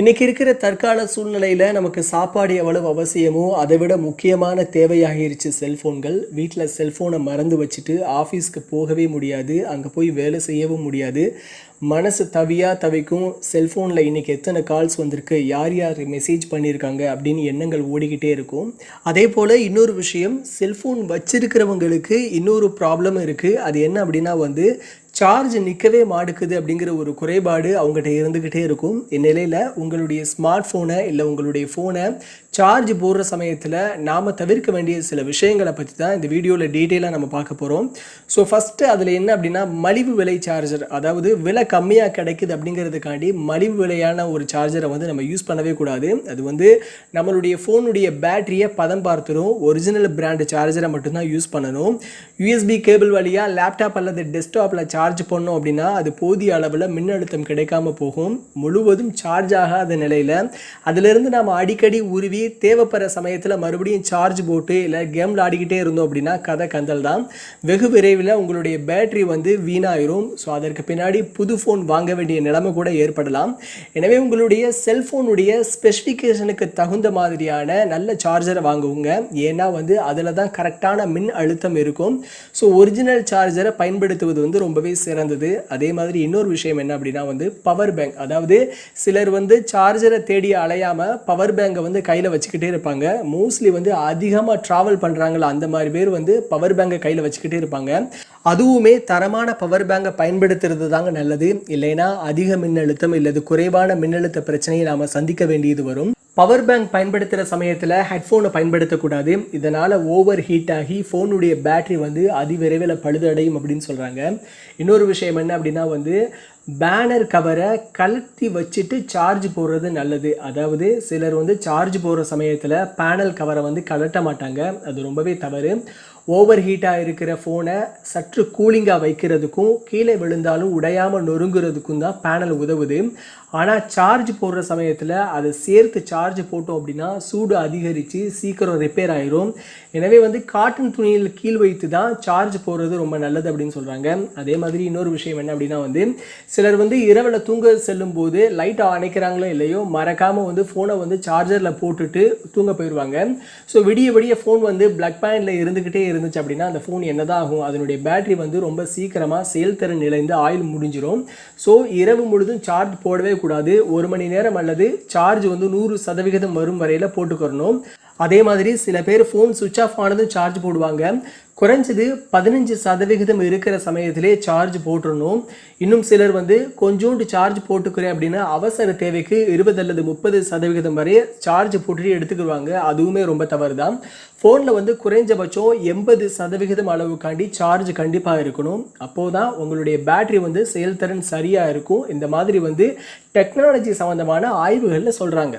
இன்றைக்கி இருக்கிற தற்கால சூழ்நிலையில் நமக்கு சாப்பாடு எவ்வளவு அவசியமோ அதை விட முக்கியமான தேவையாகிருச்சு செல்ஃபோன்கள் வீட்டில் செல்ஃபோனை மறந்து வச்சுட்டு ஆஃபீஸ்க்கு போகவே முடியாது அங்கே போய் வேலை செய்யவும் முடியாது. மனசு தவியாக தவிக்கும் செல்ஃபோனில் இன்னைக்கு எத்தனை கால்ஸ் வந்திருக்கு யார் யார் மெசேஜ் பண்ணியிருக்காங்க அப்படின்னு எண்ணங்கள் ஓடிக்கிட்டே இருக்கும். அதே போல் இன்னொரு விஷயம் செல்ஃபோன் வச்சிருக்கிறவங்களுக்கு இன்னொரு ப்ராப்ளம் இருக்குது அது என்ன அப்படின்னா வந்து சார்ஜ் நிற்கவே மாட்டுக்குது அப்படிங்கிற ஒரு குறைபாடு அவங்ககிட்ட இருந்துக்கிட்டே இருக்கும். இந்நிலையில் உங்களுடைய ஸ்மார்ட் ஃபோனை இல்லை உங்களுடைய ஃபோனை சார்ஜ் போடுற சமயத்தில் நாம் தவிர்க்க வேண்டிய சில விஷயங்களை பற்றி தான் இந்த வீடியோவில் டீட்டெயிலாக நம்ம பார்க்க போகிறோம் ஸோ ஃபஸ்ட்டு அதில் என்ன அப்படின்னா மலிவு விலை சார்ஜர் அதாவது விலை கம்மியாக கிடைக்குது அப்படிங்கிறதுக்காண்டி மலிவு விலையான ஒரு சார்ஜரை வந்து நம்ம யூஸ் பண்ணவே கூடாது. அது வந்து நம்மளுடைய ஃபோனுடைய பேட்டரியை பதம் பார்த்துரும். ஒரிஜினல் பிராண்டு சார்ஜரை மட்டும்தான் யூஸ் பண்ணணும். யூஎஸ்பி கேபிள் வழியாக லேப்டாப் அல்லது டெஸ்க்டாப்பில் சார்ஜ் பண்ணோம் அப்படின்னா அது போதிய அளவில் மின்னழுத்தம் கிடைக்காம போகும். முழுவதும் சார்ஜ் ஆகாத நிலையில் அதிலிருந்து நாம் அடிக்கடி உருவி தேவைப்படுற சமயத்தில் மறுபடியும் சார்ஜ் போட்டு இல்லை கேமில் ஆடிக்கிட்டே இருந்தோம் அப்படின்னா கதை கந்தல் தான். வெகு விரைவில் உங்களுடைய பேட்டரி வந்து வீணாயிரும். ஸோ அதற்கு பின்னாடி புது ஃபோன் வாங்க வேண்டிய நிலைமை கூட ஏற்படலாம். எனவே உங்களுடைய செல்ஃபோனுடைய ஸ்பெசிஃபிகேஷனுக்கு தகுந்த மாதிரியான நல்ல சார்ஜரை வாங்குவோங்க ஏன்னா வந்து அதில் தான் கரெக்டான மின் அழுத்தம் இருக்கும். ஸோ ஒரிஜினல் சார்ஜரை பயன்படுத்துவது வந்து ரொம்பவே சிறந்தது. அதே மாதிரி இன்னொரு விஷயம் என்ன அப்படின்னா வந்து பவர் பேங்க் அதாவது சிலர் வந்து சார்ஜரை தேடி அலையாமல் பவர் பேங்கை வந்து கையில் வச்சுக்கிட்டே இருப்பாங்க. மோஸ்ட்லி வந்து அதிகமாக ட்ராவல் பண்ணுறாங்களா அந்த மாதிரி பேர் வந்து பவர் பேங்கை கையில் வச்சுக்கிட்டே இருப்பாங்க. அதுவுமே தரமான பவர் பேங்கை பயன்படுத்துறது தாங்க நல்லது. இல்லைன்னா அதிக மின்னழுத்தம் இல்லது குறைவான மின்னழுத்த பிரச்சனையை நாம் சந்திக்க வேண்டியது வரும். பவர் பேங்க் பயன்படுத்துகிற சமயத்தில் ஹெட்ஃபோனை பயன்படுத்தக்கூடாது. இதனால் ஓவர் ஹீட் ஆகி ஃபோனுடைய பேட்டரி வந்து அதிவிரைவில் பழுதடையும் அப்படின்னு சொல்கிறாங்க இன்னொரு விஷயம் என்ன அப்படின்னா வந்து பேனர் கவரை கழட்டி வச்சுட்டு சார்ஜ் போடுறது நல்லது. அதாவது சிலர் வந்து சார்ஜ் போடுற சமயத்தில் பேனல் கவரை வந்து கழட்ட மாட்டாங்க. அது ரொம்பவே தவறு. ஓவர் ஹீட்டாக இருக்கிற ஃபோனை சற்று கூலிங்காக வைக்கிறதுக்கும் கீழே விழுந்தாலும் உடையாமல் நொறுங்குறதுக்கும் தான் பேனல் உதவுது. ஆனால் சார்ஜ் போடுற சமயத்தில் அதை சேர்த்து சார்ஜ் போட்டோம் அப்படின்னா சூடு அதிகரித்து சீக்கிரம் ரிப்பேர் ஆயிரும். எனவே வந்து காட்டன் துணியில் கீழ் வைத்து தான் சார்ஜ் போடுறது ரொம்ப நல்லது அப்படின்னு சொல்கிறாங்க அதே மாதிரி இன்னொரு விஷயம் என்ன அப்படின்னா வந்து சிலர் வந்து இரவில் தூங்க செல்லும் போது லைட் அணைக்கிறாங்களோ இல்லையோ மறக்காமல் வந்து ஃபோனை வந்து சார்ஜரில் போட்டுட்டு தூங்க போயிடுவாங்க. ஸோ விடிய விடிய ஃபோன் வந்து பிளக் பேனில் இருந்துக்கிட்டே இருந்துச்சு அப்படின்னா அந்த ஃபோன் என்னதான் ஆகும்? அதனுடைய பேட்டரி வந்து ரொம்ப சீக்கிரமாக செயல்திறன் நிலைந்து ஆயில் முடிஞ்சிடும் ஸோ இரவு முழுதும் சார்ஜ் போடவே கூடாது. ஒரு மணி நேரம் அல்லது சார்ஜ் வந்து நூறு சதவிகிதம் வரும் வரையில் போட்டுக்கிறணும். அதே மாதிரி சில பேர் ஃபோன் சுவிட்ச் ஆஃப் ஆனதும் சார்ஜ் போடுவாங்க. குறைஞ்சது பதினஞ்சு சதவிகிதம் இருக்கிற சமயத்திலே சார்ஜ் போட்டுடணும் இன்னும் சிலர் வந்து கொஞ்சோண்டு சார்ஜ் போட்டுக்கிறேன் அப்படின்னா அவசர தேவைக்கு இருபது அல்லது முப்பது சதவிகிதம் வரை சார்ஜ் போட்டுட்டு எடுத்துக்கிடுவாங்க. அதுவுமே ரொம்ப தவறு தான் ஃபோனில் வந்து குறைஞ்சபட்சம் எண்பது சதவிகிதம் அளவுக்காண்டி சார்ஜ் கண்டிப்பாக இருக்கணும். அப்போது தான் உங்களுடைய பேட்டரி வந்து செயல்திறன் சரியாக இருக்கும். இந்த மாதிரி வந்து டெக்னாலஜி சம்மந்தமான ஆய்வுகளில் சொல்கிறாங்க